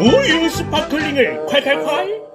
우유 스파클링을. 콸콸콸